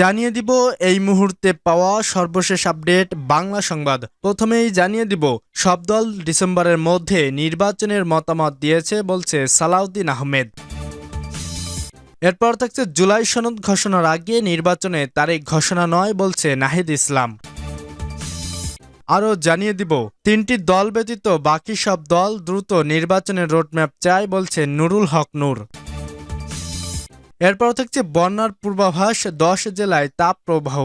জানিয়ে দিব এই মুহূর্তে পাওয়া সর্বশেষ আপডেট বাংলা সংবাদ। প্রথমেই জানিয়ে দিব, সব দল ডিসেম্বরের মধ্যে নির্বাচনের মতামত দিয়েছে বলছে সালাউদ্দিন আহমেদ। এরপর থাকছে জুলাই সনদ ঘোষণার আগে নির্বাচনে তারিখ ঘোষণা নয় বলছে নাহিদ ইসলাম। আরও জানিয়ে দিব, তিনটি দল ব্যতীত বাকি সব দল দ্রুত নির্বাচনের রোডম্যাপ চায় বলছে নুরুল হক নূর। এরপর থাকছে বন্যার পূর্বাভাস, দশ জেলায় তাপ প্রবাহ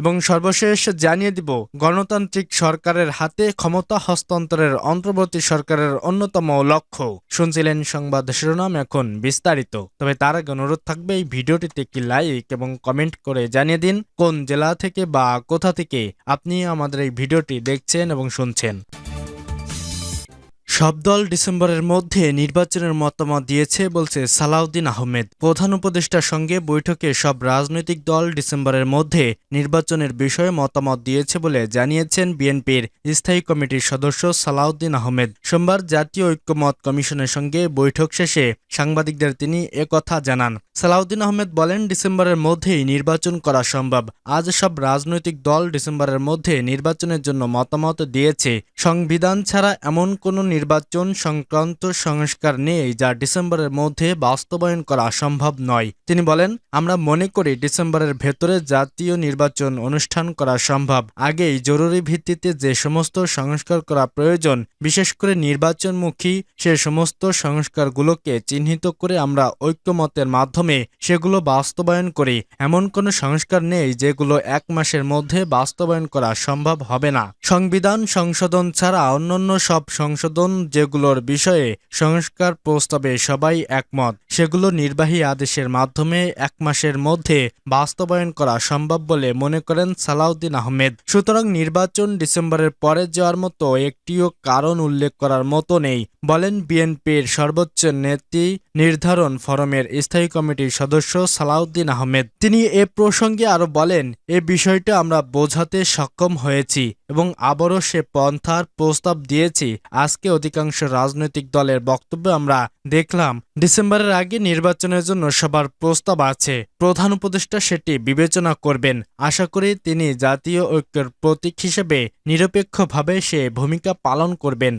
এবং সর্বশেষ জানিয়ে দিব, গণতান্ত্রিক সরকারের হাতে ক্ষমতা হস্তান্তরের অন্তর্বর্তী সরকারের অন্যতম লক্ষ্য। শুনছিলেন সংবাদ শিরোনাম এখন বিস্তারিত। তবে তার আগে অনুরোধ থাকবে, এই ভিডিওটিতে একটি লাইক এবং কমেন্ট করে জানিয়ে দিন কোন জেলা থেকে বা কোথা থেকে আপনি আমাদের এই ভিডিওটি দেখছেন এবং শুনছেন। সব দল ডিসেম্বরের মধ্যে নির্বাচনের মতামত দিয়েছে বলছে সালাউদ্দিন আহমেদ। প্রধান উপদেষ্টার সঙ্গে বৈঠকে সব রাজনৈতিক দল ডিসেম্বরের মধ্যে নির্বাচনের বিষয়ে মতামত দিয়েছে বলে জানিয়েছেন বিএনপির স্থায়ী কমিটির সদস্য সালাউদ্দিন আহমেদ। সোমবার জাতীয় ঐক্যমত কমিশনের সঙ্গে বৈঠক শেষে সাংবাদিকদের তিনি একথা জানান। সালাউদ্দিন আহমেদ বলেন, ডিসেম্বরের মধ্যেই নির্বাচন করা সম্ভব। আজ সব রাজনৈতিক দল ডিসেম্বরের মধ্যে নির্বাচনের জন্য মতামত দিয়েছে। সংবিধান ছাড়া এমন কোনো নির্বাচন সংক্রান্ত সংস্কার নেই যা ডিসেম্বরের মধ্যে বাস্তবায়ন করা সম্ভব নয়। তিনি বলেন, আমরা মনে করি ডিসেম্বরের ভেতরে জাতীয় নির্বাচন অনুষ্ঠান করা সম্ভব। আগেই জরুরি ভিত্তিতে যে সমস্ত সংস্কার করা প্রয়োজন, বিশেষ করে নির্বাচনমুখী সে সমস্ত সংস্কারগুলোকে চিহ্নিত করে আমরা ঐক্যমতের মাধ্যমে সেগুলো বাস্তবায়ন করি। এমন কোনো সংস্কার নেই যেগুলো এক মাসের মধ্যে বাস্তবায়ন করা সম্ভব হবে না। সংবিধান সংশোধন ছাড়া অন্যান্য সব সংশোধন যেগুলোর বিষয়ে সংস্কার প্রস্তাবে সবাই একমত, সেগুলো নির্বাহী আদেশের মাধ্যমে এক মাসের মধ্যে বাস্তবায়ন করা সম্ভব বলে মনে করেন সালাউদ্দিন আহমেদ। সুতরাং নির্বাচন ডিসেম্বরের পরে যাওয়ার মতো একটিও কারণ উল্লেখ করার মতো নেই, বলেন বিএনপির সর্বোচ্চ নেত্রী নির্ধারণ ফরমের স্থায়ী কমিটির সদস্য সালাউদ্দিন আহমেদ। তিনি এ প্রসঙ্গে আরও বলেন, এ বিষয়টা আমরা বোঝাতে সক্ষম হয়েছি। এবং আবারও সে পন্থার প্রস্তাব দিয়েছি। আজকে অধিকাংশ রাজনৈতিক দলের বক্তব্য আমরা দেখলাম। ডিসেম্বরের আগে নির্বাচনের জন্য সবার প্রস্তাব আছে। প্রধান উপদেষ্টা সেটি বিবেচনা করবেন। আশা করি তিনি জাতীয় ঐক্যের প্রতীক হিসেবে নিরপেক্ষভাবে সে ভূমিকা পালন করবেন।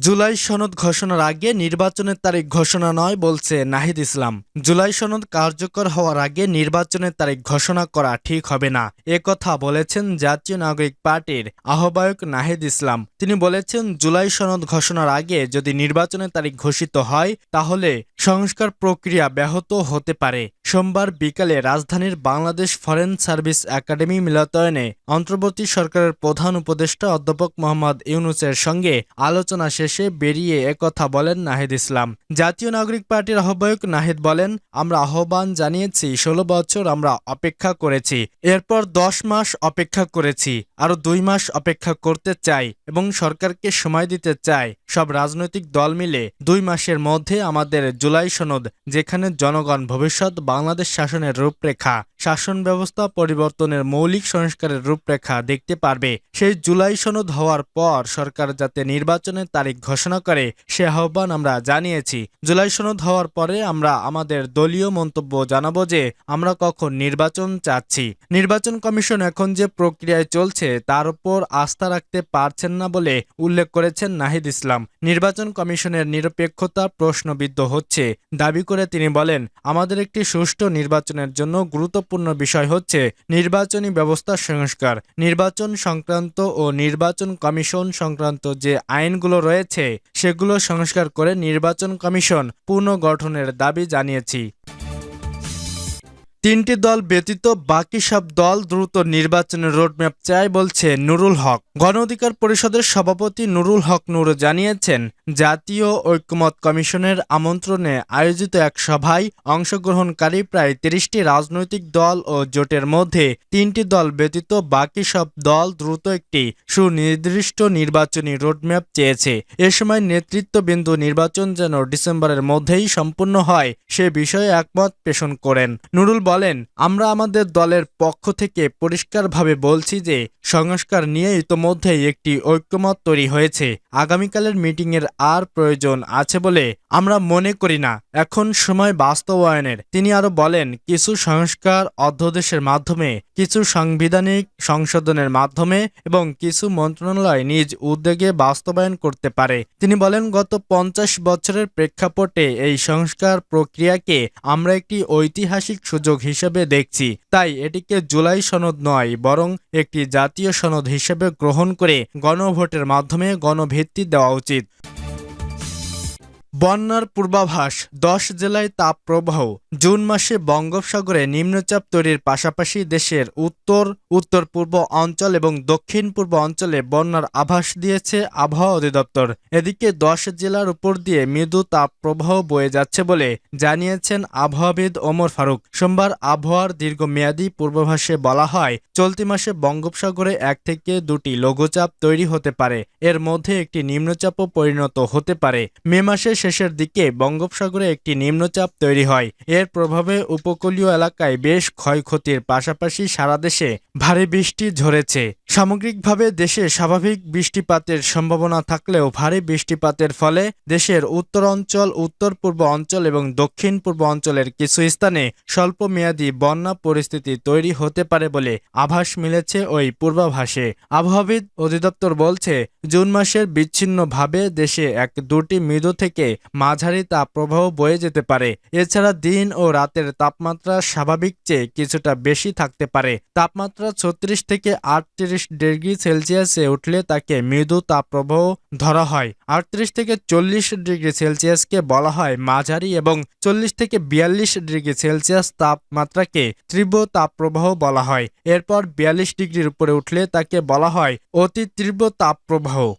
জুলাই সনদ ঘোষণার আগে নির্বাচনের তারিখ ঘোষণা নয়, বলছে নাহিদ ইসলাম। জুলাই সনদ কার্যকর হওয়ার আগে নির্বাচনের তারিখ ঘোষণা করা ঠিক হবে না। এ কথা বলেছেন জাতীয় নাগরিক পার্টির আহ্বায়ক নাহিদ ইসলাম। তিনি বলেছেন, জুলাই সনদ ঘোষণার আগে যদি নির্বাচনের তারিখ ঘোষিত হয়, তাহলে সংস্কার প্রক্রিয়া ব্যাহত হতে পারে। সোমবার বিকালে রাজধানীর বাংলাদেশ ফরেন সার্ভিস একাডেমি মিলতায়নে অন্তর্বর্তী সরকারের প্রধান উপদেষ্টা অধ্যাপক মোহাম্মদ ইউনুসের সঙ্গে আলোচনা শেষে বেরিয়ে একথা বলেন নাহিদ ইসলাম। জাতীয় নাগরিক পার্টির আহ্বায়ক নাহিদ বলেন, আমরা আহ্বান জানিয়েছি, ষোলো বছর আমরা অপেক্ষা করেছি। এরপর দশ মাস অপেক্ষা করেছি, আরও দুই মাস অপেক্ষা করতে চাই এবং সরকারকে সময় দিতে চাই। সব রাজনৈতিক দল মিলে দুই মাসের মধ্যে আমাদের জুলাই সনদ, যেখানে জনগণ ভবিষ্যৎ বাংলাদেশ শাসনের রূপরেখা, শাসন ব্যবস্থা পরিবর্তনের মৌলিক সংস্কারের রূপরেখা দেখতে পারবে। সেই জুলাই সনদ হওয়ার পর সরকার যাতে নির্বাচনের তারিখ ঘোষণা করে, সে আহ্বান আমরা জানিয়েছি। জুলাই সনদ হওয়ার পরে আমরা আমাদের দলীয় মন্তব্য জানাব যে, আমরা কখন নির্বাচন চাচ্ছি। নির্বাচন কমিশন এখন যে প্রক্রিয়ায় চলছে, তার উপর আস্থা রাখতে পারছেন না বলে উল্লেখ করেছেন নাহিদ ইসলাম। নির্বাচন কমিশনের নিরপেক্ষতা প্রশ্নবিদ্ধ হচ্ছে। দাবি করে তিনি বলেন, আমাদের একটি সুষ্ঠু নির্বাচনের জন্য গুরুত্বপূর্ণ বিষয় হচ্ছে নির্বাচনী ব্যবস্থা সংস্কার। নির্বাচন সংক্রান্ত ও নির্বাচন কমিশন সংক্রান্ত যে আইনগুলো রয়েছে, সেগুলো সংস্কার করে নির্বাচন কমিশন পুনর্গঠনের দাবি জানিয়েছি। তিনটি দল ব্যতীত বাকি সব দল দ্রুত নির্বাচনের রোডম্যাপ চায় বলছে নুরুল হক। গণ অধিকার পরিষদের সভাপতি নুরুল হক নুর জানিয়েছেন, জাতীয় ঐক্যমত কমিশনের আমন্ত্রণে আয়োজিত এক সভায় অংশগ্রহণকারী প্রায় তিরিশটি রাজনৈতিক দল ও জোটের মধ্যে তিনটি দল ব্যতীত বাকি সব দল দ্রুত একটি সুনির্দিষ্ট নির্বাচনী রোডম্যাপ চেয়েছে। এ সময় নেতৃত্ববিন্দু নির্বাচন যেন ডিসেম্বরের মধ্যেই সম্পূর্ণ হয়, সে বিষয়ে একমত পেশন করেন। নুরুল বলেন, আমরা আমাদের দলের পক্ষ থেকে পরিষ্কারভাবে বলছি যে সংস্কার নিয়ে ইতোমধ্যেই একটি ঐক্যমত তৈরি হয়েছে। আগামীকালের মিটিংয়ের আর প্রয়োজন আছে বলে আমরা মনে করি না। এখন সময় বাস্তবায়নের। তিনি আরও বলেন, কিছু সংস্কার অধ্যাদেশের মাধ্যমে, কিছু সাংবিধানিক সংশোধনের মাধ্যমে এবং কিছু মন্ত্রণালয় নিজ উদ্যোগে বাস্তবায়ন করতে পারে। তিনি বলেন, গত পঞ্চাশ বছরের প্রেক্ষাপটে এই সংস্কার প্রক্রিয়াকে আমরা একটি ঐতিহাসিক সুযোগ হিসেবে দেখছি। তাই এটিকে জুলাই সনদ নয়, বরং একটি জাতীয় সনদ হিসেবে গ্রহণ করে গণভোটের মাধ্যমে গণভিত্তি দেওয়া উচিত। বন্যার পূর্বাভাস, দশ জেলায় তাপপ্রবাহ জুন মাসে বঙ্গোপসাগরে নিম্নচাপ তৈরির পাশাপাশি দেশের উত্তর উত্তর পূর্ব অঞ্চল এবং দক্ষিণ পূর্ব অঞ্চলে বন্যার আভাস দিয়েছে আবহাওয়া অধিদপ্তর। এদিকে দশ জেলার উপর দিয়ে মৃদু তাপপ্রবাহ বয়ে যাচ্ছে বলে জানিয়েছেন আবহাওয়াবিদ ওমর ফারুক। সোমবার আবহাওয়ার দীর্ঘমেয়াদী পূর্বাভাসে বলা হয়, চলতি মাসে বঙ্গোপসাগরে এক থেকে দুটি লঘুচাপ তৈরি হতে পারে। এর মধ্যে একটি নিম্নচাপও পরিণত হতে পারে। মে মাসের শেষের দিকে বঙ্গোপসাগরে একটি নিম্নচাপ তৈরি হয়। এর প্রভাবে উপকূলীয় এলাকায় বেশ ক্ষয়ক্ষতির পাশাপাশি সারা দেশে ভারী বৃষ্টি ঝরেছে। সামগ্রিকভাবে দেশে স্বাভাবিক বৃষ্টিপাতের সম্ভাবনা থাকলেও ভারী বৃষ্টিপাতের ফলে দেশের উত্তর অঞ্চল উত্তর পূর্ব অঞ্চল এবং দক্ষিণ পূর্ব অঞ্চলের কিছু স্থানে স্বল্প মেয়াদী বন্যা পরিস্থিতি তৈরি হতে পারে বলে আভাস মিলেছে ওই পূর্বাভাসে। আবহাওয়াবিদ অধিদপ্তর বলছে জুন মাসের বিচ্ছিন্নভাবে দেশে এক দুটি মৃদু থেকে মাঝারি তাপপ্রবাহ বয়ে যেতে পারে। এছাড়া দিন ও রাতের তাপমাত্রা স্বাভাবিক চেয়ে কিছুটা বেশি থাকতে পারে। তাপমাত্রা ছত্রিশ থেকে আটত্রিশ ডিগ্রি সেলসিয়াসে উঠলে তাকে মৃদু তাপপ্রবাহ ধরা হয়। আটত্রিশ থেকে চল্লিশ ডিগ্রি সেলসিয়াসকে বলা হয় মাঝারি এবং চল্লিশ থেকে বিয়াল্লিশ ডিগ্রি সেলসিয়াস তাপমাত্রাকে তীব্র তাপপ্রবাহ বলা হয়। এরপর বিয়াল্লিশ ডিগ্রির উপরে উঠলে তাকে বলা হয় অতি তীব্র তাপপ্রবাহ। Oh,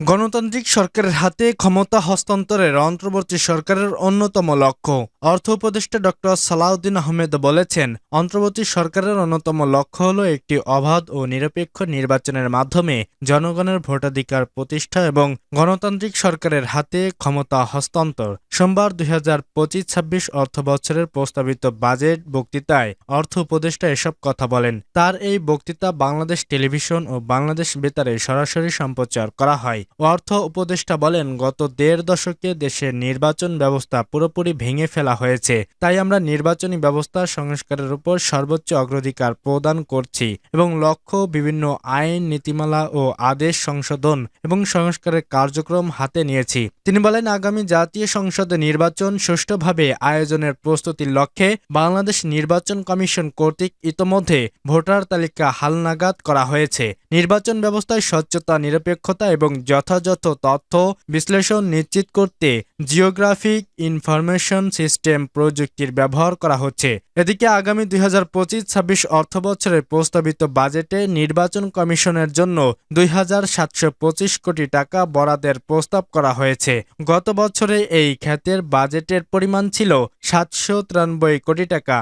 গণতান্ত্রিক সরকারের হাতে ক্ষমতা হস্তান্তরের অন্তর্বর্তী সরকারের অন্যতম লক্ষ্য। অর্থ উপদেষ্টা ডক্টর সালাউদ্দিন আহমেদ বলেছেন, অন্তর্বর্তী সরকারের অন্যতম লক্ষ্য হল একটি অবাধ ও নিরপেক্ষ নির্বাচনের মাধ্যমে জনগণের ভোটাধিকার প্রতিষ্ঠা এবং গণতান্ত্রিক সরকারের হাতে ক্ষমতা হস্তান্তর। সোমবার দুই হাজার পঁচিশ ছাব্বিশ অর্থ বছরের প্রস্তাবিত বাজেট বক্তৃতায় অর্থ উপদেষ্টা এসব কথা বলেন। তার এই বক্তৃতা বাংলাদেশ টেলিভিশন ও বাংলাদেশ বেতারে সরাসরি সম্প্রচার করা হয়। অর্থ উপদেষ্টা বলেন, গত দেড় দশকে দেশের নির্বাচন ব্যবস্থা পুরোপুরি ভেঙে ফেলা হয়েছে। তাই আমরা নির্বাচনী ব্যবস্থা সংস্কারের উপর সর্বোচ্চ অগ্রাধিকার প্রদান করছি এবং লক্ষ্য বিভিন্ন আইন, নীতিমালা ও আদেশ সংশোধন এবং সংস্কারের কার্যক্রম হাতে নিয়েছি। তিনি বলেন, আগামী জাতীয় সংসদে নির্বাচন সুষ্ঠুভাবে আয়োজনের প্রস্তুতির লক্ষ্যে বাংলাদেশ নির্বাচন কমিশন কর্তৃক ইতোমধ্যে ভোটার তালিকা হালনাগাদ করা হয়েছে। নির্বাচন ব্যবস্থায় স্বচ্ছতা, নিরপেক্ষতা এবং যথাযথ তথ্য বিশ্লেষণ নিশ্চিত করতে জিওগ্রাফিক ইনফরমেশন সিস্টেম প্রযুক্তির ব্যবহার করা হচ্ছে। এদিকে আগামী দুই হাজার পঁচিশ ছাব্বিশ অর্থবছরের প্রস্তাবিত বাজেটে নির্বাচন কমিশনের জন্য দুই হাজার সাতশো পঁচিশ কোটি টাকা বরাদের প্রস্তাব করা হয়েছে। গত বছরে এই খাতের বাজেটের পরিমাণ ছিল সাতশো তিরানব্বই কোটি টাকা,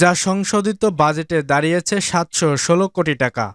যা সংশোধিত বাজেটে দাঁড়িয়েছে সাতশো ষোলো কোটি টাকা।